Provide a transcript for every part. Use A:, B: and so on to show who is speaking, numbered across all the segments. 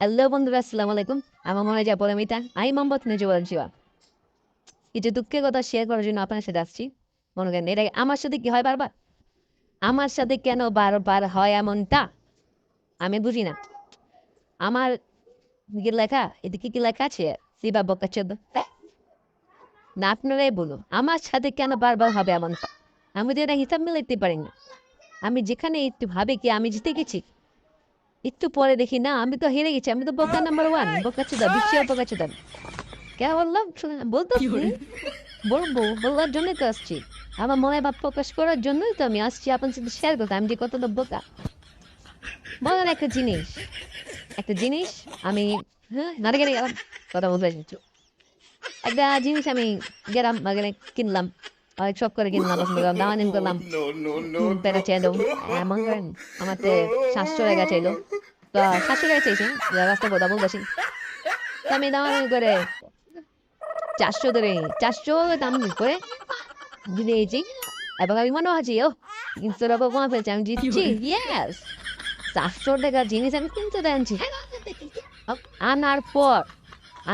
A: Hello বন্ধুরা, আসসালামু আলাইকুম। আমার মনে যায় পরমিতা আমি মোহাম্মদ নজরুল শিবা কিছু দুঃখের কথা শেয়ার করার জন্য আপনার সাথে আসছি। মনে করেন এটা আমার সাথে কি হয় বারবার? আমার সাথে কেন বারবার হয় এমনটা? আমি বুঝি না। আমার কি লেখা এদিকে কি লেখা আছে? শিবা চোদ্দ না, আপনারাই বলুন, আমার সাথে কেন বারবার হবে এমনটা? আমি তো এটা হিসাব মিলাইতে পারি না। আমি যেখানে একটু ভাবে কি আমি জিতে গেছি? একটু পরে দেখি না আমি তো হেরে গেছি আমি তো বোকা নাম্বার ওয়ান বোকা চুদা বিশ্বের বোকা চুদা কে বললাম বলতো বলব বলার জন্যই তো আসছি আমার মনে ভাব প্রকাশ করার জন্যই তো আমি আসছি আপনার সাথে শেয়ার করতে আমি যে কতটা বোকা বলার একটা জিনিস একটা জিনিস আমি হ্যাঁ নাটকে গেলাম কথা বলতে। একটা জিনিস আমি গেলাম কিনলাম অনেক শখ করে কিনলাম পছন্দ করলাম দাম আনিম করলাম।
B: no.
A: পেটা চাইলো এমন করেন আমার তো সাতশো টাকা চাইলো। তো সাতশো টাকা চাইছে রাস্তা কথা বলতেছি তো আমি দাম আনি করে চারশো ধরে চারশো দাম করে দিয়েছি এবং আমি মনে হচ্ছে ও তিনশো টাকা কমা ফেলছে আমি জিতছি। ইয়েস চারশো টাকা জিনিস আমি টাকা আনছি। আনার পর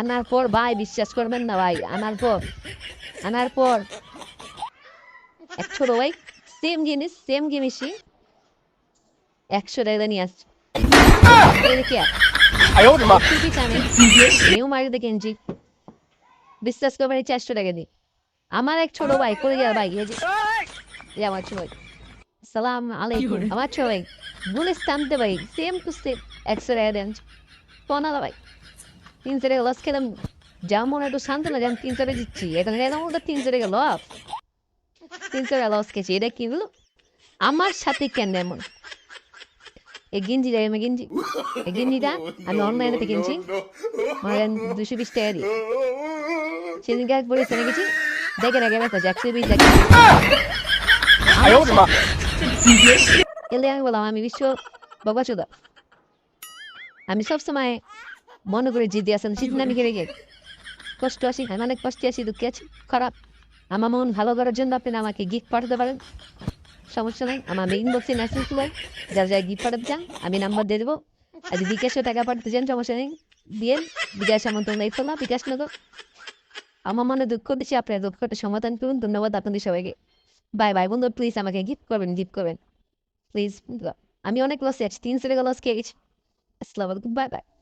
A: আনার পর ভাই বিশ্বাস করবেন না ভাই আনার পর আনার পর এক ছোট সেম জিনিস সেম জিনিসই একশো টাকা নিয়ে নিউ বিশ্বাস করবেন চারশো টাকা আমার এক ছোট ভাই করে গেল ভাই আমার ছোট ভাই। সালাম আলাইকুম আমার ছোট ভাই। বলে স্টানতে ভাই সেম টু সেম একশো টাকা দেন পনালা ভাই তিনশো টাকা লস খেলাম। যা মনে একটু শান্ত না যেন তিনশো টাকা দিচ্ছি। এখানে গেলাম তিনশো টাকা লস এটা কি আমার সাথে কেন এমন? আমি আমি অনলাইনে থেকে কিনছি দুশো বিশ টাকা সেদিনকে এক গেছি। একশো বিশ এলে আমি বললাম, আমি বিশ্ব বাবা চোদা আমি সবসময় মনে করে জিদি আসেন শীত নামি কষ্ট আসি মানে অনেক কষ্টে আসি দুঃখে আছি, খারাপ। আমার মন ভালো করার জন্য আপনি আমাকে গিফট পাঠাতে পারেন সমস্যা নেই আমার ইনবক্সে মেসেজ দেবেন যারা যারা গিফট পাঠাতে চান আমি নাম্বার দিয়ে দেবো আর বিকাশও টাকা পাঠাতে চান সমস্যা নেই দিয়ে বিকাশ আমন্ত্রণ এই ফেলা বিকাশ নগর আমার মনে দুঃখ দিচ্ছি আপনার দুঃখটা সমাধান করুন ধন্যবাদ আপনাদের সবাইকে বাই বাই বন্ধু প্লিজ আমাকে গিফট করবেন গিফট করবেন প্লিজ আমি অনেক লসে আছি তিন টাকা লস খেয়ে গেছি আসসালামু আলাইকুম বাই বাই